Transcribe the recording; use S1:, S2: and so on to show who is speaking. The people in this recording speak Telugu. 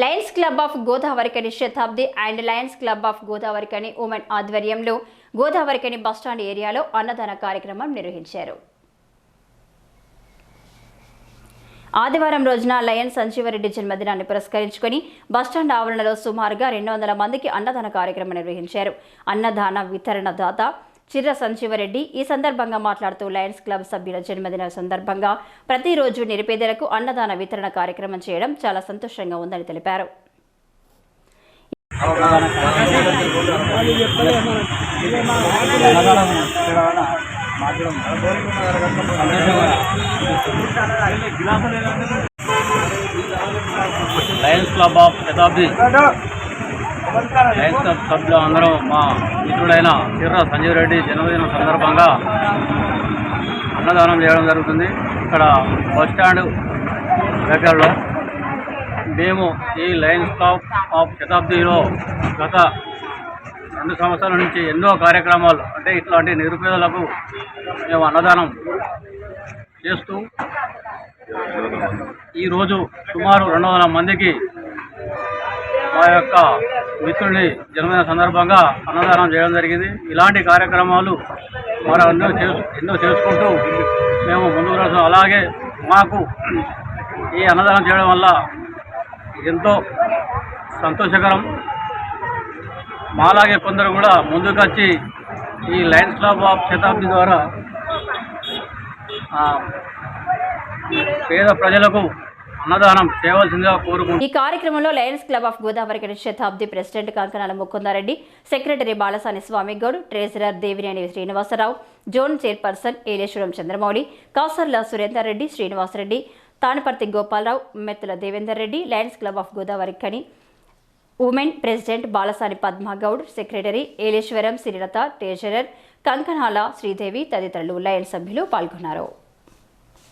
S1: Lions club of Godavarikhani Shatabdi and lions club of Godavarikhani women ఆధ్వర్యంలో గోదావరికని బస్టాండ్ ఏరియాలో అన్నదాన కార్యక్రమం నిర్వహించారు. ఆదివారం రోజున లయన్ సంజీవరెడ్డి జన్మదినాన్ని పురస్కరించుకొని బస్టాండ్ ఆవరణలో సుమారుగా రెండు వందల మందికి అన్నదాన కార్యక్రమం నిర్వహించారు. అన్నదాన వితరణ దాత చిర్ర సంజీవరెడ్డి. ఈ సందర్భంగా మాట్లాడుతూ లయన్స్ క్లబ్ సభ్యుల జన్మదిన సందర్భంగా ప్రతిరోజు నిరుపేదలకు అన్నదాన వితరణ కార్యక్రమం చేయడం చాలా సంతోషంగా ఉందని తెలిపారు.
S2: Lions club of Shatabdi lions club సభ్యులు అందరం మా మిత్రుడైన చిర్ర సంజీవ్ రెడ్డి జన్మదినం సందర్భంగా అన్నదానం చేయడం జరుగుతుంది. ఇక్కడ బస్ స్టాండ్ దగ్గరలో మేము ఈ లయన్స్ క్లబ్ ఆఫ్ శతాబ్దిలో గత రెండు సంవత్సరాల నుంచి ఎన్నో కార్యక్రమాలు అంటే ఇట్లాంటి నిరుపేదలకు మేము అన్నదానం చేస్తూ ఈరోజు సుమారు రెండు వందల మందికి మా యొక్క మిత్రుని జన్మదిన సందర్భంగా అన్నదానం చేయడం జరిగింది. ఇలాంటి కార్యక్రమాలు మరి ఎన్నో చేసు ఎన్నో చేసుకుంటూ మేము ముందుకు రాసాం అలాగే మాకు ఈ అన్నదానం చేయడం వల్ల ఎంతో సంతోషకరం. మాలాగే కొందరు కూడా ముందుకొచ్చి ఈ లయన్స్ క్లబ్ ఆఫ్ శతాబ్ది ద్వారా పేద ప్రజలకు అన్నదానం చేయవలసిందిగా కోరుకుంటున్నాం.
S1: ఈ కార్యక్రమంలో lions club of Godavari Shatabdi president Kankanala Mukundareddy secretary Balasani Swamy Goud treasurer Devineni Srinivasarao zone chairperson Eleswaram Chandramouli Kasarla Surender Reddy Srinivasareddy Tanaparthi Gopalarao Mettala Devender Reddy lions club of Godavarikhani women president Balasani Padmagoud secretary Eleswaram Srilatha treasurer Kankanala Sridevi తదితరులు లయన్స్ సభ్యులు పాల్గొన్నారు.